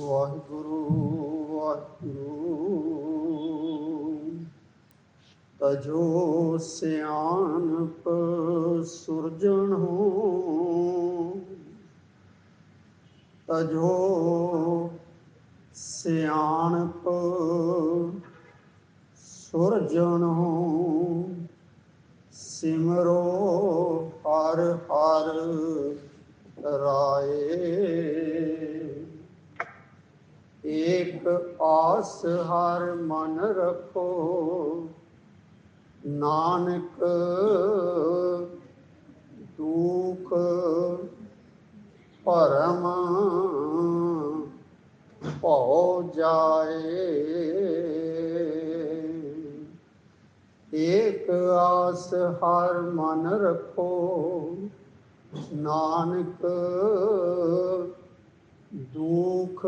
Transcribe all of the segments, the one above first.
ਵਾਹਿਗੁਰੂ ਵਾਹਿਗੁਰੂ। ਤਜੋ ਸਿਆਣਪ ਸੁਰਜਣ ਹੋ। ਤਜੋ ਸਿਆਣਪ ਸੁਰਜਣ ਹੋ। ਸਿਮਰੋ ਹਰ ਹਰ ਰਾਏ। ਇਕ ਆਸ ਹਰ ਮਨ ਰੱਖੋ। ਨਾਨਕ ਦੁਖ ਪਰਮ ਭਉ ਜਾਏ। ਏਕ ਆਸ ਹਰ ਮਨ ਰੱਖੋ। ਨਾਨਕ ਦੁਖ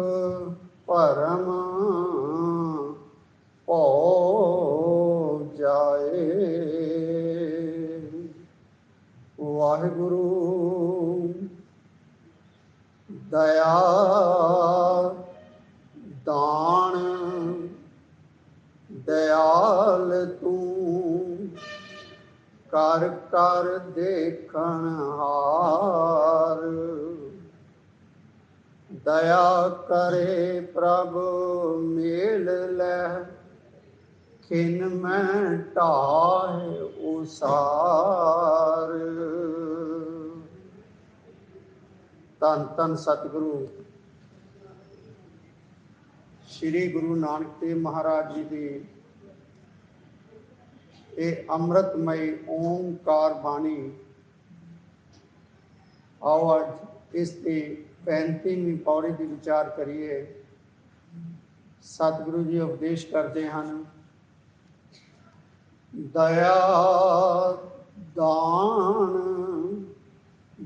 ਦਇਆ ਕਰੇ ਪ੍ਰਭ, ਮੇਲ ਲੈ। ਖਿਨ ਮੈਂ ਢਾਹ ਉਸਾਰ। ਤਨ ਤਨ ਸਤਿਗੁਰੂ। ਸ੍ਰੀ ਗੁਰੂ ਨਾਨਕ ਦੇਵ ਮਹਾਰਾਜ ਜੀ ਦੀ ਇਹ ਅੰਮ੍ਰਿਤਮਈ ਓਮਕਾਰ ਬਾਣੀ। ਆਓ ਅੱਜ ਇਸ ਦੀ 35ਵੀਂ ਪੌੜੀ ਦੀ ਵਿਚਾਰ ਕਰੀਏ, ਸਤਿਗੁਰੂ ਜੀ ਉਪਦੇਸ਼ ਕਰਦੇ ਹਨ, ਦਇਆ ਦਾਨ,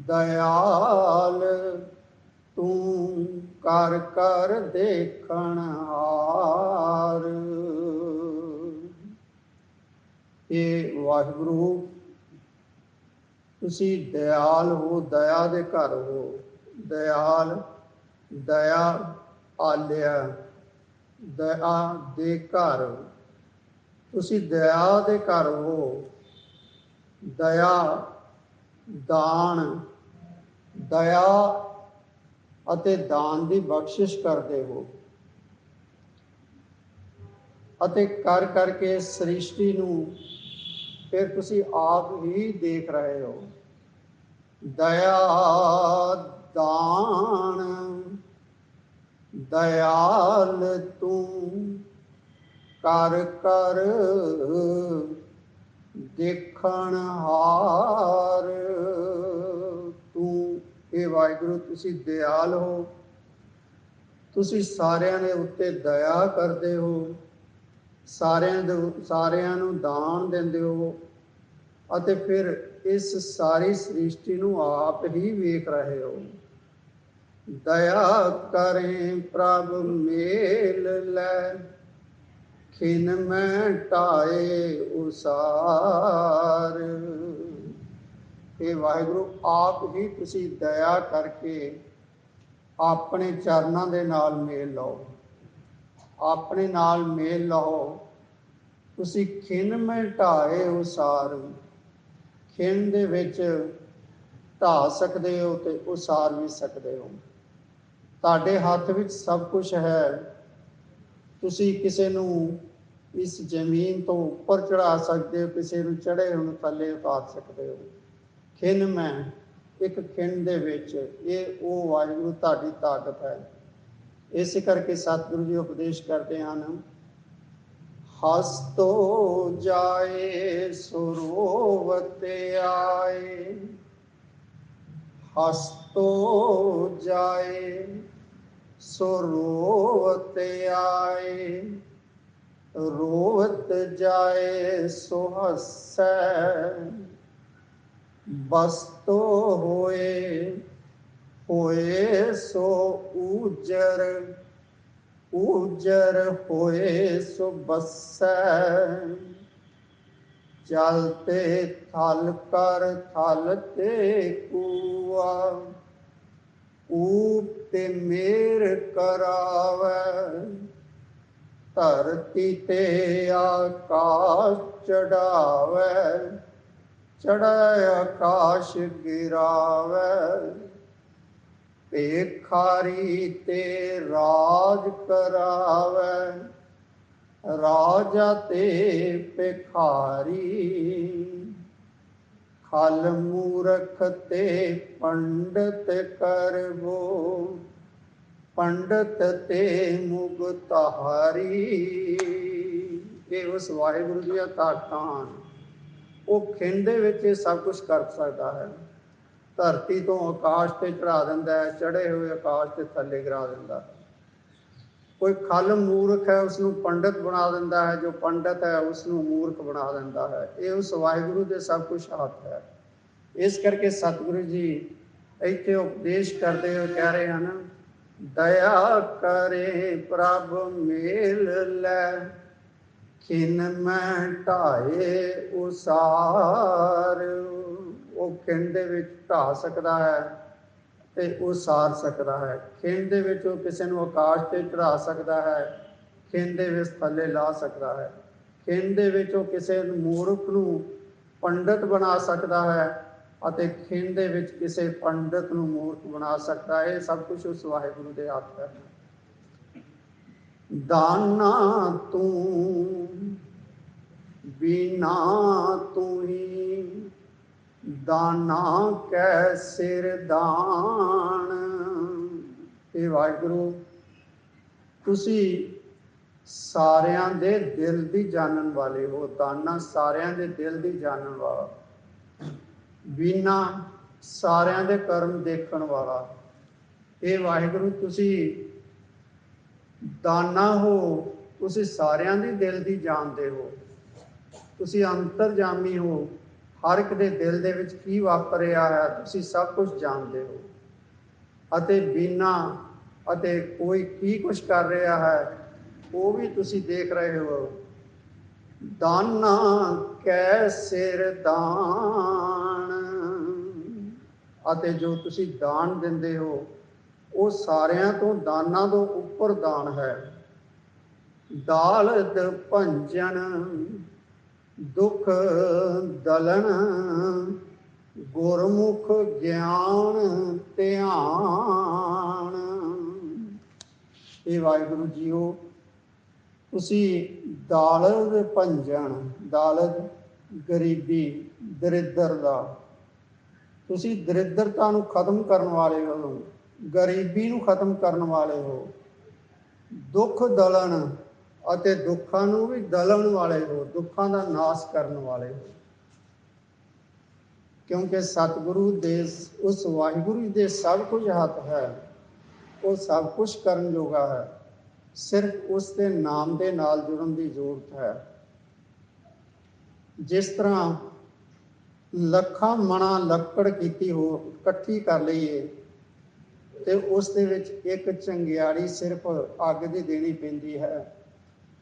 ਦਇਆਲ ਤੂੰ ਕਰ ਕਰ ਦੇਖਣ ਹਾਰ। ਇਹ ਵਾਹਿਗੁਰੂ ਤੁਸੀਂ ਦਇਆਲ ਹੋ, ਦਇਆ ਦੇ ਘਰ ਹੋ। ਦਇਆਲ, ਦਇਆ ਆਲਿਆ, ਦਇਆ ਦੇ ਘਰ। ਤੁਸੀਂ ਦਇਆ ਦੇ ਘਰ ਹੋ। ਦਇਆ, ਦਾਨ, ਦਇਆ ਅਤੇ ਦਾਨ ਦੀ ਬਖਸ਼ਿਸ਼ ਕਰਦੇ ਹੋ। ਅਤੇ ਕਰ ਕਰਕੇ ਸ੍ਰਿਸ਼ਟੀ ਨੂੰ ਫਿਰ ਤੁਸੀਂ ਆਪ ਹੀ ਦੇਖ ਰਹੇ ਹੋ। ਦਇਆ ਦਾਨ, ਦਇਆਲ ਤੂੰ ਕਰ ਕਰ ਦੇਖਣ ਹਾਰ ਤੂੰ। ਇਹ ਵਾਹਿਗੁਰੂ, ਤੁਸੀਂ ਦਿਆਲ ਹੋ। ਤੁਸੀਂ ਸਾਰਿਆਂ ਦੇ ਉੱਤੇ ਦਇਆ ਕਰਦੇ ਹੋ। ਸਾਰਿਆਂ ਦੇ ਸਾਰਿਆਂ ਨੂੰ ਦਾਨ ਦਿੰਦੇ ਹੋ ਅਤੇ ਫਿਰ ਇਸ ਸਾਰੀ ਸ੍ਰਿਸ਼ਟੀ ਨੂੰ ਆਪ ਹੀ ਵੇਖ ਰਹੇ ਹੋ। ਦਇਆ ਕਰੇ ਪ੍ਰਭ ਮੇਲ ਲੈ, ਖਿਨ ਮੈਂ ਟਾਏ ਉਸਾਰ। ਇਹ ਵਾਹਿਗੁਰੂ, ਆਪ ਹੀ ਤੁਸੀਂ ਦਇਆ ਕਰਕੇ ਆਪਣੇ ਚਰਨਾਂ ਦੇ ਨਾਲ ਮੇਲ ਲਓ। ਆਪਣੇ ਨਾਲ ਮੇਲ ਲਓ। ਤੁਸੀਂ ਖਿਨ ਮੈਂ ਢਾਏ ਉਸਾਰ। ਖਿਨ ਦੇ ਵਿੱਚ ਢਾ ਸਕਦੇ ਹੋ ਤੇ ਉਸਾਰ ਵੀ ਸਕਦੇ ਹੋ। ਤੁਹਾਡੇ ਹੱਥ ਵਿੱਚ ਸਭ ਕੁਝ ਹੈ। ਤੁਸੀਂ ਕਿਸੇ ਨੂੰ ਇਸ ਜ਼ਮੀਨ ਤੋਂ ਉੱਪਰ ਚੜਾ ਸਕਦੇ ਹੋ, ਕਿਸੇ ਨੂੰ ਚੜੇ ਹੁਣ ਥੱਲੇ ਉਤਾਰ ਸਕਦੇ ਹੋ। ਖਿਨ ਮੈਂ, ਇੱਕ ਖਿਨ ਦੇ ਵਿੱਚ, ਇਹ ਉਹ ਵਾਹਿਗੁਰੂ, ਤੁਹਾਡੀ ਤਾਕਤ ਹੈ। ਇਸੇ ਕਰਕੇ ਸਤਿਗੁਰੂ ਜੀ ਉਪਦੇਸ਼ ਕਰਦੇ ਹਨ ਹਸਤੋ ਜਾਏ, ਸਰੋਵਤ ਆਏ। ਹਸਤੋ ਜਾਏ, ਸਰੋਵਤ ਆਏ। ਰੋਵਤ ਜਾਏ, ਸੋ ਹਸੈ। ਬਸਤੋ ਹੋਏ ਹੋਏ ਸੋ ਉਜਰ ਉਜਰ ਹੋਏ ਸੋ ਬਸੈ। ਚਲਤੇ ਥਲ ਕਰ ਥਲ ਤੇ ਕੂਆ ਊਪ ਤੇ ਮੇਰ ਕਰਾਵੇ। ਧਰਤੀ ਤੇ ਆਕਾਸ਼ ਚੜਾਵੇ ਚੜਾਇ ਆਕਾਸ਼ ਗਿਰਾਵੇ। ਭੇਖਾਰੀ ਤੇ ਰਾਜ ਕਰਾਵੇ, ਰਾਜਾ ਤੇ ਭਿਖਾਰੀ। ਖਲ ਮੂਰਖ ਤੇ ਪੰਡਤ ਕਰਵੋ, ਪੰਡਤ ਤੇ ਮੁਗਤਹਾਰੀ ਇਹ ਉਸ ਵਾਹਿਗੁਰੂ ਦੀਆਂ ਤਾਕਤਾਂ ਹਨ। ਉਹ ਖਿੰਡੇ ਵਿੱਚ ਇਹ ਸਭ ਕੁਝ ਕਰ ਸਕਦਾ ਹੈ। ਧਰਤੀ ਤੋਂ ਆਕਾਸ਼ ਤੇ ਚੜਾ ਦਿੰਦਾ ਹੈ ਚੜੇ ਹੋਏ ਆਕਾਸ਼ ਤੇ ਥੱਲੇ ਗਿਰਾ ਦਿੰਦਾ ਕੋਈ ਖਲ ਮੂਰਖ ਹੈ ਉਸ ਨੂੰ ਪੰਡਤ ਬਣਾ ਦਿੰਦਾ ਹੈ, ਜੋ ਪੰਡਤ ਹੈ ਉਸ ਨੂੰ ਮੂਰਖ ਬਣਾ ਦਿੰਦਾ ਹੈ। ਇਹ ਉਸ ਵਾਹਿਗੁਰੂ ਦੇ ਸਭ ਕੁਝ ਹੱਥ ਹੈ। ਇਸ ਕਰਕੇ ਸਤਿਗੁਰੂ ਜੀ ਇੱਥੇ ਉਪਦੇਸ਼ ਕਰਦੇ ਹੋਏ ਕਹਿ ਰਹੇ ਹਨ, ਦਇਆ ਕਰੇ ਪ੍ਰਭ, ਮੇਲ ਲੈ। ਖਿਨ ਮੈਂ ਢਾਏ ਉਸਾਰ। ਉਹ ਖਿੰਡ ਦੇ ਵਿੱਚ ਢਾ ਸਕਦਾ ਹੈ ਤੇ ਸਾਰ ਸਕਦਾ ਹੈ। ਖਿੰਡ ਦੇ ਵਿੱਚ ਉਹ ਕਿਸੇ ਨੂੰ ਆਕਾਸ਼ ਤੇ ਚੜਾ ਸਕਦਾ ਹੈ ਖਿੰਡ ਦੇ ਵਿੱਚ ਥੱਲੇ ਲਾ ਸਕਦਾ ਹੈ। ਖਿੰਡ ਦੇ ਵਿੱਚ ਉਹ ਕਿਸੇ ਮੂਰਖ ਨੂੰ ਪੰਡਤ ਬਣਾ ਸਕਦਾ ਹੈ ਅਤੇ ਖਿੰਡ ਦੇ ਵਿੱਚ ਕਿਸੇ ਪੰਡਤ ਨੂੰ ਮੂਰਖ ਬਣਾ ਸਕਦਾ ਹੈ। ਇਹ ਸਭ ਕੁਝ ਉਸ ਵਾਹਿਗੁਰੂ ਦੇ ਹੱਥ ਹੈ। ਦਾਨਾ ਤੂੰ, ਬਿਨਾ ਤੂੰ ਹੀ ਦਾਨਾ ਕੈ ਸਿਰ ਦਾਨ। ਇਹ ਵਾਹਿਗੁਰੂ, ਤੁਸੀਂ ਸਾਰਿਆਂ ਦੇ ਦਿਲ ਦੀ ਜਾਣਨ ਵਾਲੇ ਹੋ, ਦਾਨਾ ਸਾਰਿਆਂ ਦੇ ਦਿਲ ਦੀ ਜਾਣਨ ਵਾਲਾ। ਬਿਨਾ ਸਾਰਿਆਂ ਦੇ ਕਰਮ ਦੇਖਣ ਵਾਲਾ। ਇਹ ਵਾਹਿਗੁਰੂ, ਤੁਸੀਂ ਦਾਨਾ ਹੋ, ਤੁਸੀਂ ਸਾਰਿਆਂ ਦੇ ਦਿਲ ਦੀ ਜਾਣਦੇ ਹੋ। ਤੁਸੀਂ ਅੰਤਰਜਾਮੀ ਹੋ ਹਰ ਇੱਕ ਦੇ ਦਿਲ ਦੇ ਵਿੱਚ ਕੀ ਵਾਪਰ ਰਿਹਾ ਹੈ ਤੁਸੀਂ ਸਭ ਕੁਝ ਜਾਣਦੇ ਹੋ। ਅਤੇ ਬਿਨਾ ਅਤੇ ਕੋਈ ਕੀ ਕੁਝ ਕਰ ਰਿਹਾ ਹੈ, ਉਹ ਵੀ ਤੁਸੀਂ ਦੇਖ ਰਹੇ ਹੋ। ਦਾਨਾ ਕੈ ਸਿਰ ਦਾਨ। ਅਤੇ ਜੋ ਤੁਸੀਂ ਦਾਨ ਦਿੰਦੇ ਹੋ, ਉਹ ਸਾਰਿਆਂ ਤੋਂ ਦਾਨਾਂ ਤੋਂ ਉੱਪਰ ਦਾਨ ਹੈ। ਦਾਲਤ ਭੰਜਨ ਦੁਖ ਦਲਨ ਗੁਰਮੁਖ ਗਿਆਨ ਧਿਆਨ। ਇਹ ਵਾਹਿਗੁਰੂ ਜੀਓ, ਤੁਸੀਂ ਦਾਲਦ ਭੰਜਨ, ਦਾਲਦ ਗਰੀਬੀ, ਦਰਿਦਰ ਦਾ। ਤੁਸੀਂ ਦਰਿਦਰਤਾ ਨੂੰ ਖਤਮ ਕਰਨ ਵਾਲੇ ਹੋ, ਗਰੀਬੀ ਨੂੰ ਖਤਮ ਕਰਨ ਵਾਲੇ ਹੋ। ਦੁੱਖ ਦਲਨ ਅਤੇ ਦੁੱਖਾਂ ਨੂੰ ਵੀ ਦਲਣ ਵਾਲੇ ਹੋ, ਦੁੱਖਾਂ ਦਾ ਨਾਸ਼ ਕਰਨ ਵਾਲੇ ਹੋ। ਕਿਉਂਕਿ ਸਤਿਗੁਰੂ ਦੇ ਉਸ ਵਾਹਿਗੁਰੂ ਦੇ ਸਭ ਕੁਝ ਹੱਥ ਹੈ, ਉਹ ਸਭ ਕੁਝ ਕਰਨ ਯੋਗਾ ਹੈ। ਸਿਰਫ ਉਸ ਦੇ ਨਾਮ ਦੇ ਨਾਲ ਜੁੜਨ ਦੀ ਜ਼ਰੂਰਤ ਹੈ। ਜਿਸ ਤਰ੍ਹਾਂ ਲੱਖਾਂ ਮਣਾ ਲੱਕੜ ਕੀਤੀ ਹੋ, ਇਕੱਠੀ ਕਰ ਲਈਏ, ਤੇ ਉਸ ਦੇ ਵਿੱਚ ਇੱਕ ਚੰਗਿਆੜੀ ਸਿਰਫ ਅੱਗ ਦੀ ਦੇਣੀ ਪੈਂਦੀ ਹੈ।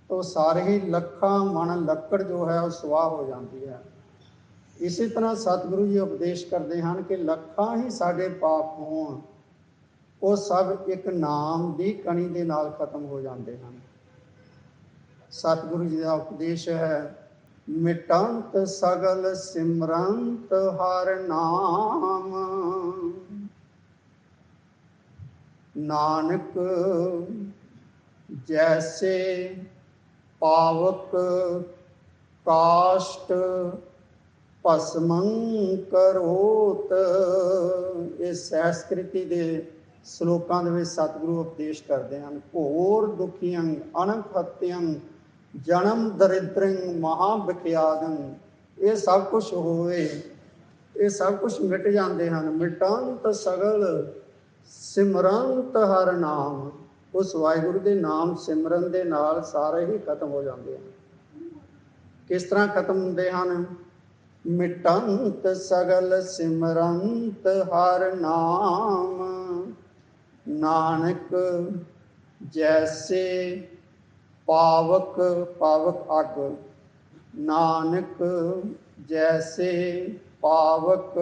ਤਾਂ ਸਾਰੇ ਹੀ ਲੱਖਾਂ ਮਣ ਲੱਕੜ ਜੋ ਹੈ ਉਹ ਸਵਾਹ ਹੋ ਜਾਂਦੀ ਹੈ। ਇਸੇ ਤਰ੍ਹਾਂ ਸਤਿਗੁਰੂ ਜੀ ਉਪਦੇਸ਼ ਕਰਦੇ ਹਨ ਕਿ ਲੱਖਾਂ ਹੀ ਸਾਡੇ ਪਾਪ ਹੋਣ, ਉਹ ਸਭ ਇੱਕ ਨਾਮ ਦੀ ਕਣੀ ਦੇ ਨਾਲ ਖਤਮ ਹੋ ਜਾਂਦੇ ਹਨ। ਸਤਿਗੁਰੂ ਜੀ ਦਾ ਉਪਦੇਸ਼ ਹੈ, ਮਿਟੰਤ ਸਗਲ ਸਿਮਰੰਤ ਹਰ ਨਾਮ। ਨਾਨਕ ਜੈਸੇ ਪਾਵਕ ਕਾਸ਼ਟ ਭਸਮੰ ਕਰੋਤ। ਇਹ ਸੰਸਕ੍ਰਿਤੀ ਦੇ ਸ਼ਲੋਕਾਂ ਦੇ ਵਿੱਚ ਸਤਿਗੁਰੂ ਉਪਦੇਸ਼ ਕਰਦੇ ਹਨ। ਘੋਰ ਦੁਖੀਆਂ ਅਨੰਤ ਹੱਤਿਆਂ, ਜਨਮ ਦਰਿਦ੍ਰੰ ਮਹਾ ਵਿਖਿਆਦੰ ਇਹ ਸਭ ਕੁਝ ਹੋਵੇ, ਇਹ ਸਭ ਕੁਝ ਮਿਟ ਜਾਂਦੇ ਹਨ। ਮਿਟੰਤ ਸਗਲ ਸਿਮਰੰਤ ਹਰ ਨਾਮ। ਉਸ ਵਾਹਿਗੁਰੂ ਦੇ ਨਾਮ ਸਿਮਰਨ ਦੇ ਨਾਲ ਸਾਰੇ ਹੀ ਖਤਮ ਹੋ ਜਾਂਦੇ ਹਨ। ਕਿਸ ਤਰ੍ਹਾਂ ਖਤਮ ਹੁੰਦੇ ਹਨ? ਮਿਟੰਤ ਸਗਲ ਸਿਮਰੰਤ ਹਰ ਨਾਮ। ਨਾਨਕ ਜੈਸੇ ਪਾਵਕ ਪਾਵਕ ਅਗ। ਨਾਨਕ ਜੈਸੇ ਪਾਵਕ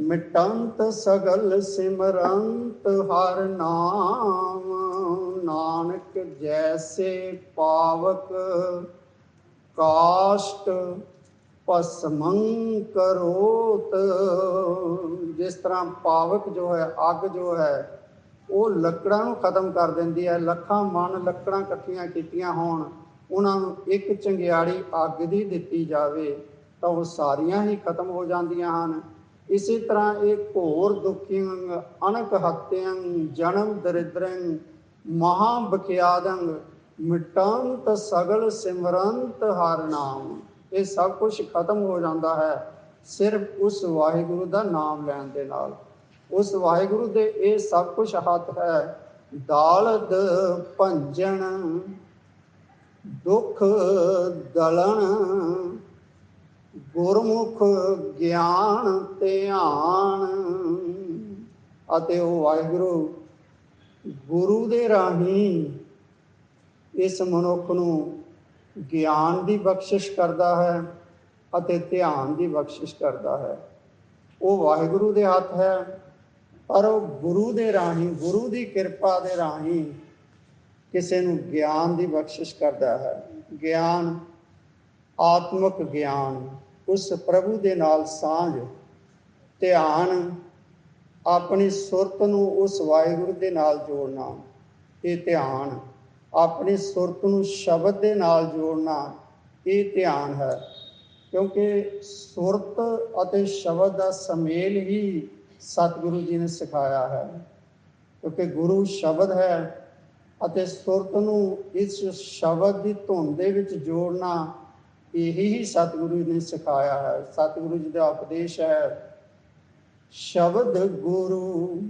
ਮਿਟੰਤ ਸਗਲ ਸਿਮਰੰਤ ਹਰ ਨਾਮ, ਨਾਨਕ ਜੈਸੇ ਪਾਵਕ ਕਾਸ਼ਟ ਭਸਮੰ ਕਰੋਤ। ਜਿਸ ਤਰ੍ਹਾਂ ਪਾਵਕ ਜੋ ਹੈ, ਅੱਗ ਜੋ ਹੈ, ਉਹ ਲੱਕੜਾਂ ਨੂੰ ਖਤਮ ਕਰ ਦਿੰਦੀ ਹੈ। ਲੱਖਾਂ ਮਨ ਲੱਕੜਾਂ ਇਕੱਠੀਆਂ ਕੀਤੀਆਂ ਹੋਣ, ਉਹਨਾਂ ਨੂੰ ਇੱਕ ਚੰਗਿਆੜੀ ਅੱਗ ਦੀ ਦਿੱਤੀ ਜਾਵੇ, ਤਾਂ ਉਹ ਸਾਰੀਆਂ ਹੀ ਖਤਮ ਹੋ ਜਾਂਦੀਆਂ ਹਨ। ਇਸੇ ਤਰ੍ਹਾਂ ਇਹ ਘੋਰ ਦੁਖੀਆਂ ਅਨਕ ਹੱਤਿਆਂ ਜਨਮ ਦਰਿਦਰੰ ਮਹਾ ਬਖਿਆਦੰ ਮਿਟੰਤ ਸਗਲ ਸਿਮਰੰਤ ਹਰ ਨਾਮ। ਇਹ ਸਭ ਕੁਝ ਖਤਮ ਹੋ ਜਾਂਦਾ ਹੈ ਸਿਰਫ ਉਸ ਵਾਹਿਗੁਰੂ ਦਾ ਨਾਮ ਲੈਣ ਦੇ ਨਾਲ। ਉਸ ਵਾਹਿਗੁਰੂ ਦੇ ਇਹ ਸਭ ਕੁਝ ਹੱਥ ਹੈ। ਦਾਲਦ ਭੰਜਣ ਦੁੱਖ ਦਲਣ ਗੁਰਮੁਖ ਗਿਆਨ ਧਿਆਨ। ਅਤੇ ਉਹ ਵਾਹਿਗੁਰੂ ਗੁਰੂ ਦੇ ਰਾਹੀਂ ਇਸ ਮਨੁੱਖ ਨੂੰ ਗਿਆਨ ਦੀ ਬਖਸ਼ਿਸ਼ ਕਰਦਾ ਹੈ ਅਤੇ ਧਿਆਨ ਦੀ ਬਖਸ਼ਿਸ਼ ਕਰਦਾ ਹੈ। ਉਹ ਵਾਹਿਗੁਰੂ ਦੇ ਹੱਥ ਹੈ, ਪਰ ਉਹ ਗੁਰੂ ਦੇ ਰਾਹੀਂ, ਗੁਰੂ ਦੀ ਕਿਰਪਾ ਦੇ ਰਾਹੀਂ ਕਿਸੇ ਨੂੰ ਗਿਆਨ ਦੀ ਬਖਸ਼ਿਸ਼ ਕਰਦਾ ਹੈ। ਗਿਆਨ ਆਤਮਿਕ ਗਿਆਨ, ਉਸ ਪ੍ਰਭੂ ਦੇ ਨਾਲ ਸਾਂਝ, ਧਿਆਨ, ਆਪਣੀ ਸੁਰਤ ਨੂੰ ਉਸ ਵਾਹਿਗੁਰੂ ਦੇ ਨਾਲ ਜੋੜਨਾ, ਇਹ ਧਿਆਨ, ਆਪਣੀ ਸੁਰਤ ਨੂੰ ਸ਼ਬਦ ਦੇ ਨਾਲ ਜੋੜਨਾ, ਇਹ ਧਿਆਨ ਹੈ। ਕਿਉਂਕਿ ਸੁਰਤ ਅਤੇ ਸ਼ਬਦ ਦਾ ਸਮੇਲ ਹੀ ਸਤਿਗੁਰੂ ਜੀ ਨੇ ਸਿਖਾਇਆ ਹੈ। ਕਿਉਂਕਿ ਗੁਰੂ ਸ਼ਬਦ ਹੈ ਅਤੇ ਸੁਰਤ ਨੂੰ ਇਸ ਸ਼ਬਦ ਦੀ ਧੁਨ ਦੇ ਵਿੱਚ ਜੋੜਨਾ ਇਹੀ ਹੀ ਸਤਿਗੁਰੂ ਨੇ ਸਿਖਾਇਆ ਹੈ। ਸਤਿਗੁਰੂ ਜੀ ਦਾ ਉਪਦੇਸ਼ ਹੈ, ਸ਼ਬਦ ਗੁਰੂ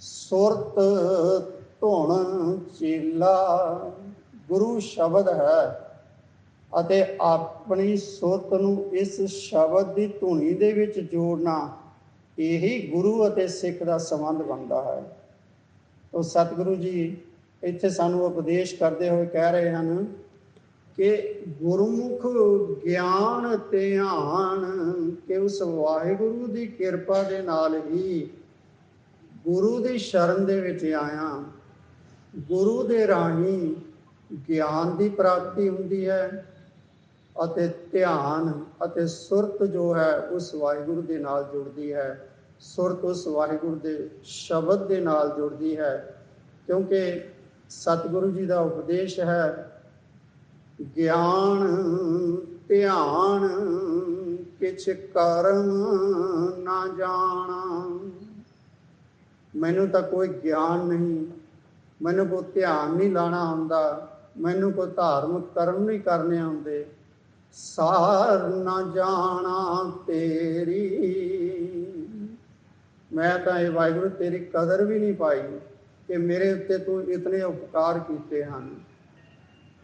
ਸੁਰਤ ਧੁਣ ਚੇਲਾ। ਗੁਰੂ ਸ਼ਬਦ ਹੈ ਅਤੇ ਆਪਣੀ ਸੁਰਤ ਨੂੰ ਇਸ ਸ਼ਬਦ ਦੀ ਧੁਨੀ ਦੇ ਵਿੱਚ ਜੋੜਨਾ ਇਹੀ ਗੁਰੂ ਅਤੇ ਸਿੱਖ ਦਾ ਸੰਬੰਧ ਬਣਦਾ ਹੈ। ਤੋ ਸਤਿਗੁਰੂ ਜੀ, ਇੱਥੇ ਸਾਨੂੰ ਉਪਦੇਸ਼ ਕਰਦੇ ਹੋਏ ਕਹਿ ਰਹੇ ਹਨ ਕਿ ਗੁਰਮੁਖ ਗਿਆਨ ਧਿਆਨ ਕਿ ਉਸ ਵਾਹਿਗੁਰੂ ਦੀ ਕਿਰਪਾ ਦੇ ਨਾਲ ਹੀ ਗੁਰੂ ਦੀ ਸ਼ਰਨ ਦੇ ਵਿੱਚ ਆਇਆ। ਗੁਰੂ ਦੇ ਰਾਹੀਂ ਗਿਆਨ ਦੀ ਪ੍ਰਾਪਤੀ ਹੁੰਦੀ ਹੈ ਅਤੇ ਧਿਆਨ ਅਤੇ ਸੁਰਤ ਜੋ ਹੈ ਉਸ ਵਾਹਿਗੁਰੂ ਦੇ ਨਾਲ ਜੁੜਦੀ ਹੈ। ਸੁਰਤ ਉਸ ਵਾਹਿਗੁਰੂ ਦੇ ਸ਼ਬਦ ਦੇ ਨਾਲ ਜੁੜਦੀ ਹੈ ਕਿਉਂਕਿ ਸਤਿਗੁਰੂ ਜੀ ਦਾ ਉਪਦੇਸ਼ ਹੈ ਗਿਆਨ, ਧਿਆਨ, ਕਿਛ ਕਰਮ ਨਾ ਜਾਣਾ। ਮੈਨੂੰ ਤਾਂ ਕੋਈ ਗਿਆਨ ਨਹੀਂ। ਮੈਨੂੰ ਕੋਈ ਧਿਆਨ ਨਹੀਂ ਲਾਣਾ ਆਉਂਦਾ। ਮੈਨੂੰ ਕੋਈ ਧਾਰਮਿਕ ਕਰਮ ਨਹੀਂ ਕਰਨੇ ਆਉਂਦੇ। ਸਾਰ ਨਾ ਜਾਣਾ ਤੇਰੀ। ਮੈਂ ਤਾਂ ਇਹ ਵਾਹਿਗੁਰੂ ਤੇਰੀ ਕਦਰ ਵੀ ਨਹੀਂ ਪਾਈ ਕਿ ਮੇਰੇ ਉੱਤੇ ਤੂੰ ਇਤਨੇ ਉਪਕਾਰ ਕੀਤੇ ਹਨ।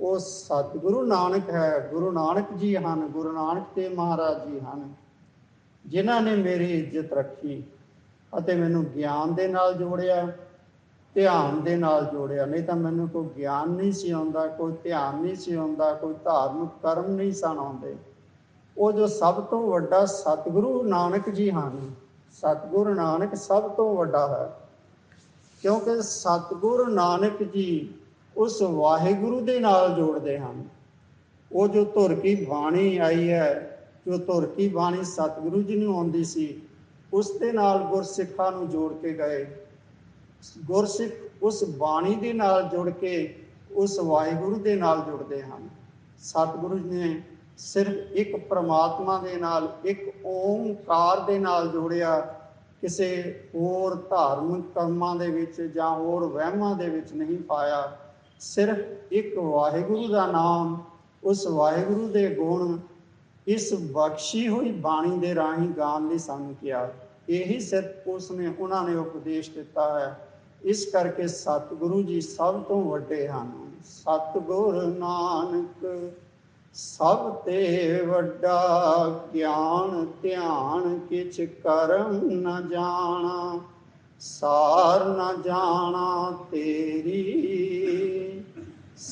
ਉਹ ਸਤਿਗੁਰੂ ਨਾਨਕ ਹੈ, ਗੁਰੂ ਨਾਨਕ ਜੀ ਹਨ, ਗੁਰੂ ਨਾਨਕ ਤੇ ਮਹਾਰਾਜ ਜੀ ਹਨ, ਜਿਨ੍ਹਾਂ ਨੇ ਮੇਰੀ ਇੱਜ਼ਤ ਰੱਖੀ ਅਤੇ ਮੈਨੂੰ ਗਿਆਨ ਦੇ ਨਾਲ ਜੋੜਿਆ, ਧਿਆਨ ਦੇ ਨਾਲ ਜੋੜਿਆ। ਨਹੀਂ ਤਾਂ ਮੈਨੂੰ ਕੋਈ ਗਿਆਨ ਨਹੀਂ ਸੀ ਆਉਂਦਾ, ਕੋਈ ਧਿਆਨ ਨਹੀਂ ਸੀ ਆਉਂਦਾ, ਕੋਈ ਧਾਰਮਿਕ ਕਰਮ ਨਹੀਂ ਸਨ ਆਉਂਦੇ। ਉਹ ਜੋ ਸਭ ਤੋਂ ਵੱਡਾ ਸਤਿਗੁਰੂ ਨਾਨਕ ਜੀ ਹਨ, ਸਤਿਗੁਰੂ ਨਾਨਕ ਸਭ ਤੋਂ ਵੱਡਾ ਹੈ, ਕਿਉਂਕਿ ਸਤਿਗੁਰੂ ਨਾਨਕ ਜੀ ਉਸ ਵਾਹਿਗੁਰੂ ਦੇ ਨਾਲ ਜੋੜਦੇ ਹਨ। ਉਹ ਜੋ ਧੁਰ ਕੀ ਬਾਣੀ ਆਈ ਹੈ, ਜੋ ਧੁਰ ਕੀ ਬਾਣੀ ਸਤਿਗੁਰੂ ਜੀ ਨੂੰ ਆਉਂਦੀ ਸੀ, ਉਸ ਦੇ ਨਾਲ ਗੁਰਸਿੱਖਾਂ ਨੂੰ ਜੋੜ ਕੇ ਗਏ। ਗੁਰਸਿੱਖ ਉਸ ਬਾਣੀ ਦੇ ਨਾਲ ਜੁੜ ਕੇ ਉਸ ਵਾਹਿਗੁਰੂ ਦੇ ਨਾਲ ਜੁੜਦੇ ਹਨ। ਸਤਿਗੁਰੂ ਜੀ ਨੇ ਸਿਰਫ ਇੱਕ ਪ੍ਰਮਾਤਮਾ ਦੇ ਨਾਲ, ਇੱਕ ਓਮਕਾਰ ਦੇ ਨਾਲ ਜੋੜਿਆ। ਕਿਸੇ ਹੋਰ ਧਾਰਮਿਕ ਕਰਮਾਂ ਦੇ ਵਿੱਚ ਜਾਂ ਹੋਰ ਵਹਿਮਾਂ ਦੇ ਵਿੱਚ ਨਹੀਂ ਪਾਇਆ। ਸਿਰਫ ਇੱਕ ਵਾਹਿਗੁਰੂ ਦਾ ਨਾਮ, ਉਸ ਵਾਹਿਗੁਰੂ ਦੇ ਗੁਣ, ਇਸ ਬਖਸ਼ੀ ਹੋਈ ਬਾਣੀ ਦੇ ਰਾਹੀਂ ਗਾਣ ਲਈ ਸਾਨੂੰ ਕਿਹਾ। ਇਹੀ ਸਿਰਫ ਉਸ ਨੇ ਉਹਨਾਂ ਨੇ ਉਪਦੇਸ਼ ਦਿੱਤਾ ਹੈ। ਇਸ ਕਰਕੇ ਸਤਿਗੁਰੂ ਜੀ ਸਭ ਤੋਂ ਵੱਡੇ ਹਨ। ਸਤਿਗੁਰ ਨਾਨਕ, ਸਭ ਤੇ ਵੱਡਾ ਗਿਆਨ, ਧਿਆਨ ਕਿਛ ਕਰਮ ਨ ਜਾਣਾ, ਸਾਰ ਨ ਜਾਣਾ ਤੇਰੀ